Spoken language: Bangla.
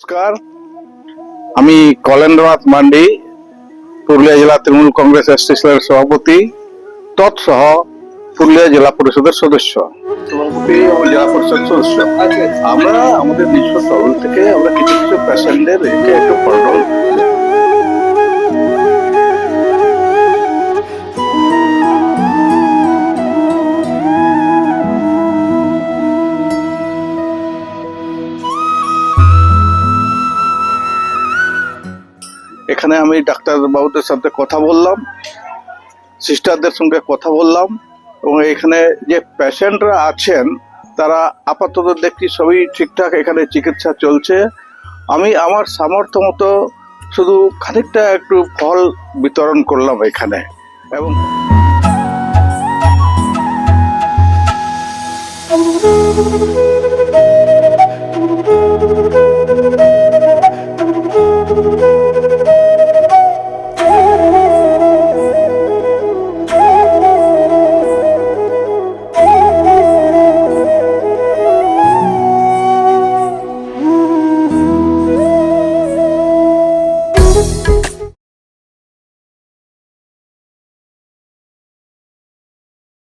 নমস্কার। আমি কলেন্দ্রনাথ মান্ডি, পুরুলিয়া জেলা তৃণমূল কংগ্রেস এসোসিয়েশনের সভাপতি, তৎসহ পুরুলিয়া জেলা পরিষদের সদস্য। জেলা পরিষদ সদস্য। আমরা আমাদের নিজস্ব থেকে আমরা কিছু কিছু প্যাসেন্টদের একটু কন্ট্রোল এখানে আমি ডাক্তার বাবুদের সাথে কথা বললাম, সিস্টারদের সঙ্গে কথা বললাম, এবং এখানে যে পেশেন্টরা আছেন, তারা আপাতত দেখছি সবই ঠিকঠাক, এখানে চিকিৎসা চলছে আমি আমার সামর্থ্য মতো শুধু খানিকটা একটু ফল বিতরণ করলাম এখানে, এবং Thank you.